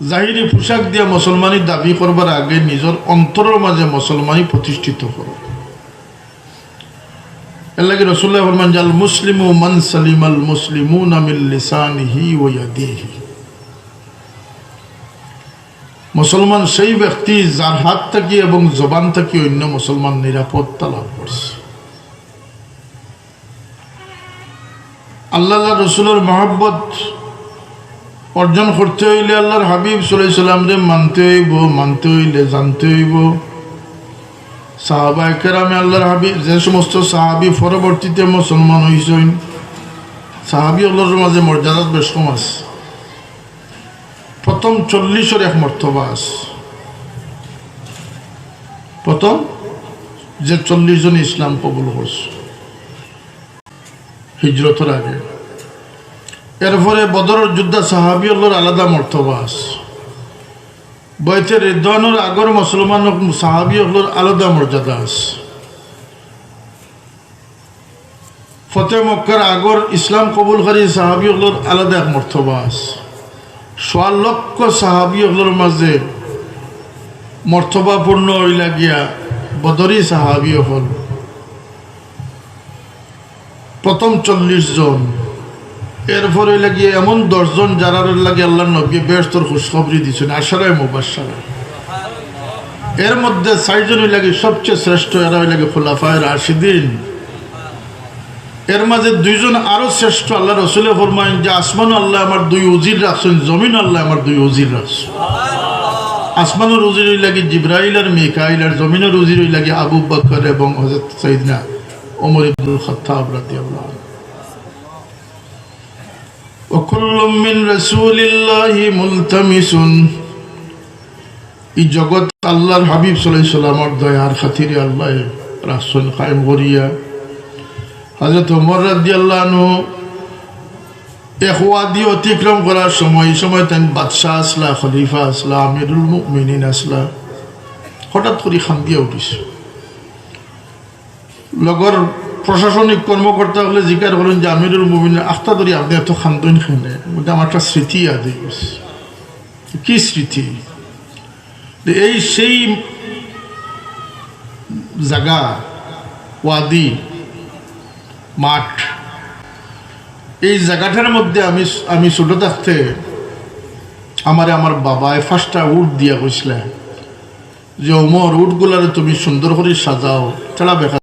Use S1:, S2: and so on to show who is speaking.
S1: জাহিরি পোশাক দিয়া মুসলমানি দাবি করবার আগে নিজের অন্তরের মাঝে মুসলমানি প্রতিষ্ঠিত করো। এর লাগে রসুল্লাহ ফরমান জাল মুসলিমু মান সালিমাল মুসলিমু নামিল লিসানিহি ও ইয়াদিহি। মুসলমান সেই ব্যক্তি যার হাত থাকি এবং জবান থাকি অন্য মুসলমান নিরাপত্তা লাভ করছে। আল্লাহ রসুলের মহব্বত অর্জন করতে হইলে আল্লাহর হাবিব সাল্লাম রে মানতে হইব, মানতে হইলে জানতে হইব। সাহাবা কেরামে আল্লাহর হাবিব যে সমস্ত সাহাবি পরবর্তীতে মুসলমান হয়েছেন সাহাবি আল্লাহর মাঝে মর্যাদা বেশ কম আছে। প্রথম চল্লিশের এক মর্তবা আছে। প্রথম যে চল্লিশ জন ইসলাম কবুল করছে, হিজরতের আগে। এরপরে বদরের যুদ্ধা সাহাবি আল্লাহর আলাদা মর্তবা আছে বইতে রিদানোর আগর মুসলমান সাহাবি আল্লাহর আলাদা মর্যাদা আছে ফতে মক্কার আগর ইসলাম কবুলকারী সাহাবি আল্লাহর আলাদা এক মর্তবা আছে সোয়া লক্ষ সাহাবি আল্লাহর মাঝে মর্তবাপূর্ণ হইলা গিয়া বদরি সাহাবি হল। প্রথম চল্লিশ জন। এরপরে লাগিয়ে এমন দশজন যারা লাগে আল্লাহ নবী বেস্তর খুশখবরি দিচ্ছেন আশারায় মুবাসারা এর মধ্যে চারজন লাগে সবচেয়ে শ্রেষ্ঠ, এরা লাগে খোলাফায় রাশিদিন। এর মাঝে দুইজন আরও শ্রেষ্ঠ, আল্লাহ রসুলে ফরমাইন যে আসমান আল্লাহ আমার দুই উজির রাখছেন, জমিন আল্লাহ আমার দুই উজির রাখছেন। আসমানের উজির লাগে জিব্রাইল আর মিকাইল আর জমিনের উজির লাগে আবু বকর এবং হজরত সৈদনা ওমর ইবনুল খাত্তাব রাদিয়াল্লাহু আনহু। وكل من رسول الله ملتمس এই জগৎ আল্লাহর হাবিব সাল্লাল্লাহু সাল্লামর দয়ার খাতিরে আল্লাহ রাসূল কায়েম করিয়া হযরত ওমর রাদিয়াল্লাহু আনহু এক ওয়াদি অতিক্রম করার সময় এই সময় তেন বাদশাহ আসলা খলিফা আসলা আমিরুল মুমিনিন আসলা হঠাৎ করে খান দিয়ে উঠিছে লগর প্রশাসনিক কর্মকর্তা হলে জিজ্ঞাসা করেন যে আমিরুল মুমিন আখতা ধরি আপনি এত খান্দন খানে ওটা আমার একটা স্মৃতি আদি কি স্মৃতি? এই সেই জায়গা ওয়াদি, মাঠ, এই জায়গাটার মধ্যে আমি আমি ছোট থাকতে আমারে আমার বাবায় ফার্স্টটা উট দিয়া কইসলে, যে ওমর, উটগুলারে তুমি সুন্দর করে সাজাও তারা বেকার